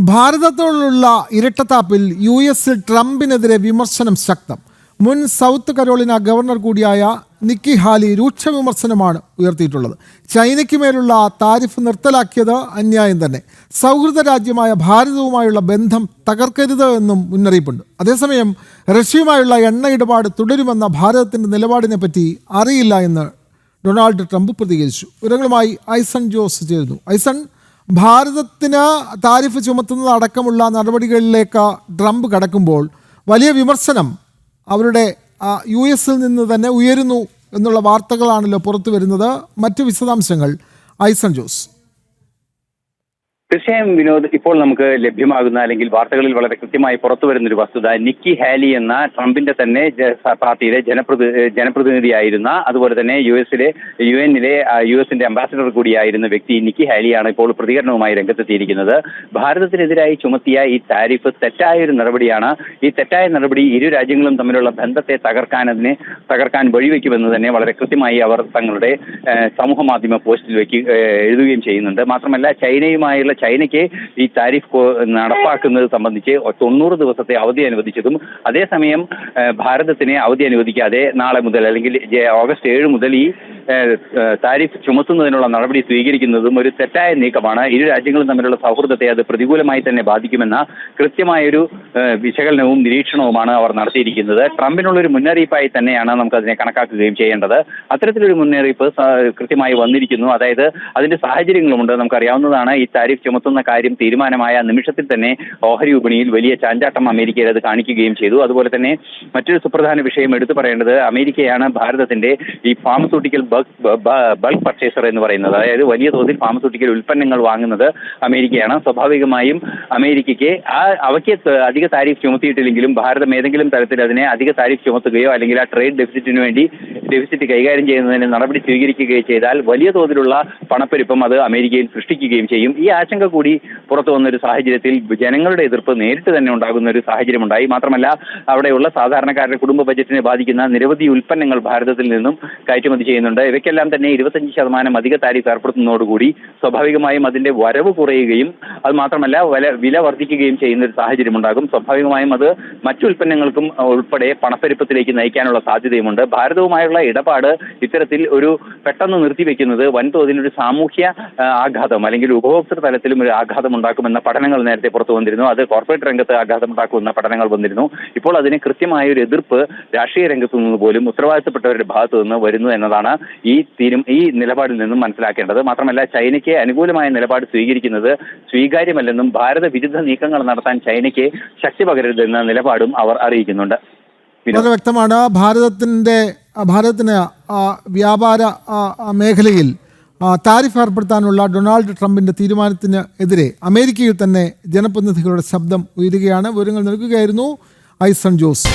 ഭാരതത്തോടുള്ള ഇരട്ടത്താപ്പിൽ U എസിൽ ട്രംപിനെതിരെ വിമർശനം ശക്തം. മുൻ സൗത്ത് കരോളിന ഗവർണർ കൂടിയായ നിക്കി ഹാലി രൂക്ഷ വിമർശനമാണ് ഉയർത്തിയിട്ടുള്ളത്. ചൈനയ്ക്ക് മേലുള്ള താരിഫ് നിർത്തലാക്കിയത് അന്യായം തന്നെ. സൗഹൃദ രാജ്യമായ ഭാരതവുമായുള്ള ബന്ധം തകർക്കരുത് എന്നും മുന്നറിയിപ്പുണ്ട്. അതേസമയം റഷ്യയുമായുള്ള എണ്ണ ഇടപാട് തുടരുമെന്ന ഭാരതത്തിന്റെ നിലപാടിനെ പറ്റി അറിയില്ല എന്ന് ഡൊണാൾഡ് ട്രംപ് പ്രതികരിച്ചു. വിവരങ്ങളുമായി ഐസൺ ജോസ് ചേരുന്നു. ഐസൺ ഭാരതത്തിന് താരിഫ് ചുമത്തുന്നത് അടക്കമുള്ള നടപടികളിലേക്ക് ട്രംപ് കടക്കുമ്പോൾ വലിയ വിമർശനം അവരുടെ യു എസിൽ നിന്ന് തന്നെ ഉയരുന്നു എന്നുള്ള വാർത്തകളാണല്ലോ പുറത്തു വരുന്നത് മറ്റു വിശദാംശങ്ങൾ ഐസൺ ജോസ്. തീർച്ചയായും വിനോദ് ഇപ്പോൾ നമുക്ക് ലഭ്യമാകുന്ന അല്ലെങ്കിൽ വാർത്തകളിൽ വളരെ കൃത്യമായി പുറത്തു വരുന്ന ഒരു വസ്തുത നിക്കി ഹാലി എന്ന ട്രംപിന്റെ തന്നെ പാർട്ടിയിലെ ജനപ്രതി ജനപ്രതിനിധിയായിരുന്ന അതുപോലെ തന്നെ യു എസിലെ യു എന്നിലെ യു എസിന്റെ അംബാസിഡർ കൂടിയായിരുന്ന വ്യക്തി നിക്കി ഹാലിയാണ് ഇപ്പോൾ പ്രതികരണവുമായി രംഗത്തെത്തിയിരിക്കുന്നത്. ഭാരതത്തിനെതിരായി ചുമത്തിയ ഈ താരിഫ് തെറ്റായ ഒരു നടപടിയാണ്. ഈ തെറ്റായ നടപടി ഇരു രാജ്യങ്ങളും തമ്മിലുള്ള ബന്ധത്തെ തകർക്കാൻ അതിനെ തകർക്കാൻ വഴിവെക്കുമെന്ന് തന്നെ വളരെ കൃത്യമായി അവർ തങ്ങളുടെ സമൂഹ മാധ്യമ പോസ്റ്റിൽ വെക്കുക ഏഹ്, എഴുതുകയും ചെയ്യുന്നുണ്ട്. മാത്രമല്ല ചൈനയുമായുള്ള ചൈനയ്ക്ക് ഈ താരിഫ് നടപ്പാക്കുന്നത് സംബന്ധിച്ച് തൊണ്ണൂറ് ദിവസത്തെ അവധി അനുവദിച്ചതും അതേസമയം ഭാരതത്തിന് അവധി അനുവദിക്കാതെ നാളെ മുതൽ അല്ലെങ്കിൽ ഓഗസ്റ്റ് ഏഴ് മുതൽ ഈ താരിഫ് ചുമത്തുന്നതിനുള്ള നടപടി സ്വീകരിക്കുന്നതും ഒരു തെറ്റായ നീക്കമാണ്. ഇരു രാജ്യങ്ങളും തമ്മിലുള്ള സൗഹൃദത്തെ അത് പ്രതികൂലമായി തന്നെ ബാധിക്കുമെന്ന കൃത്യമായൊരു വിശകലനവും നിരീക്ഷണവുമാണ് അവർ നടത്തിയിരിക്കുന്നത്. ട്രംപിനുള്ളൊരു മുന്നറിയിപ്പായി തന്നെയാണ് നമുക്കതിനെ കണക്കാക്കുകയും ചെയ്യേണ്ടത്. അത്തരത്തിലൊരു മുന്നറിയിപ്പ് കൃത്യമായി വന്നിരിക്കുന്നു. അതായത് അതിന്റെ സാഹചര്യങ്ങളുമുണ്ട് നമുക്കറിയാവുന്നതാണ്. ഈ താരിഫ് ചുമത്തുന്ന കാര്യം തീരുമാനമായ നിമിഷത്തിൽ തന്നെ ഓഹരി വിപണിയിൽ വലിയ ചാഞ്ചാട്ടം അമേരിക്കയിൽ അത് കാണിക്കുകയും ചെയ്തു. അതുപോലെ തന്നെ മറ്റൊരു സുപ്രധാന വിഷയം എടുത്തു പറയേണ്ടത് അമേരിക്കയാണ് ഭാരതത്തിന്റെ ഈ ഫാർമസ്യൂട്ടിക്കൽ ബൾക്ക് പർച്ചേസർ എന്ന് പറയുന്നത് അതായത് വലിയ തോതിൽ ഫാർമസ്യൂട്ടിക്കൽ ഉൽപ്പന്നങ്ങൾ വാങ്ങുന്നത് അമേരിക്കയാണ്. സ്വാഭാവികമായും അമേരിക്കയ്ക്ക് ആ അവയ്ക്ക് അധിക താരിഫ് ചുമത്തിയിട്ടില്ലെങ്കിലും ഭാരതം ഏതെങ്കിലും തരത്തിൽ അതിനെ അധിക താരിഫ് ചുമത്തുകയോ അല്ലെങ്കിൽ ആ ട്രേഡ് ഡെഫിസിറ്റിന് വേണ്ടി ഡെഫിസിറ്റ് കൈകാര്യം ചെയ്യുന്നതിന് നടപടി സ്വീകരിക്കുകയോ ചെയ്താൽ വലിയ തോതിലുള്ള പണപ്പെരുപ്പം അത് അമേരിക്കയിൽ സൃഷ്ടിക്കുകയും ചെയ്യും. ഈ ആശങ്ക കൂടി പുറത്തു വന്നൊരു സാഹചര്യത്തിൽ ജനങ്ങളുടെ എതിർപ്പ് നേരിട്ട് തന്നെ ഉണ്ടാകുന്ന ഒരു സാഹചര്യമുണ്ടായി. മാത്രമല്ല അവിടെയുള്ള സാധാരണക്കാരുടെ കുടുംബ ബജറ്റിനെ ബാധിക്കുന്ന നിരവധി ഉൽപ്പന്നങ്ങൾ ഭാരതത്തിൽ നിന്നും കയറ്റുമതി ചെയ്യുന്നുണ്ട്. ഇവയ്ക്കെല്ലാം തന്നെ ഇരുപത്തഞ്ച് ശതമാനം അധിക താരിഫ് ഏർപ്പെടുത്തുന്നതോടുകൂടി സ്വാഭാവികമായും അതിന്റെ വരവ് കുറയുകയും അത് മാത്രമല്ല വില വില വർദ്ധിക്കുകയും ചെയ്യുന്ന ഒരു സാഹചര്യം ഉണ്ടാകും. സ്വാഭാവികമായും അത് മറ്റു ഉൽപ്പന്നങ്ങൾക്കും ഉൾപ്പെടെ പണപ്പെരുപ്പത്തിലേക്ക് നയിക്കാനുള്ള സാധ്യതയുമുണ്ട്. ഭാരതവുമായുള്ള ഇടപാട് ഇത്തരത്തിൽ ഒരു പെട്ടെന്ന് നിർത്തിവെക്കുന്നത് വൻതോതിൽ ഒരു സാമൂഹ്യ ആഘാതം അല്ലെങ്കിൽ ഉപഭോക്തൃ തലത്തിലും ഒരു ആഘാതം ഉണ്ടാക്കുമെന്ന പഠനങ്ങൾ നേരത്തെ പുറത്തു വന്നിരുന്നു. അത് കോർപ്പറേറ്റ് രംഗത്ത് ആഘാതം ഉണ്ടാക്കുമെന്ന പഠനങ്ങൾ വന്നിരുന്നു. ഇപ്പോൾ അതിന് കൃത്യമായ ഒരു എതിർപ്പ് രാഷ്ട്രീയ രംഗത്തു നിന്ന് പോലും ഉത്തരവാദിത്തപ്പെട്ടവരുടെ ഭാഗത്തു നിന്ന് വരുന്നു എന്നതാണ് ഈ തീരും ഈ നിലപാടിൽ നിന്നും മനസ്സിലാക്കേണ്ടത് മാത്രമല്ല ചൈനയ്ക്ക് അനുകൂലമായ നിലപാട് സ്വീകരിക്കുന്നത് സ്വീകാര്യമല്ലെന്നും ഭാരത വിരുദ്ധ നീക്കങ്ങൾ നടത്താൻ ചൈനയ്ക്ക് ശക്തി പകരരുതെന്ന നിലപാടും അവർ അറിയിക്കുന്നുണ്ട്. വളരെ വ്യക്തമാണ് ഭാരതത്തിന്റെ ഭാരതത്തിന് വ്യാപാര മേഖലയിൽ താരിഫ് ഏർപ്പെടുത്താനുള്ള ഡൊണാൾഡ് ട്രംപിന്റെ തീരുമാനത്തിന് എതിരെ അമേരിക്കയിൽ തന്നെ ജനപ്രതിനിധികളുടെ ശബ്ദം ഉയരുകയാണ്. വിവരങ്ങൾ നൽകുകയായിരുന്നു ഐസൺ ജോസ്.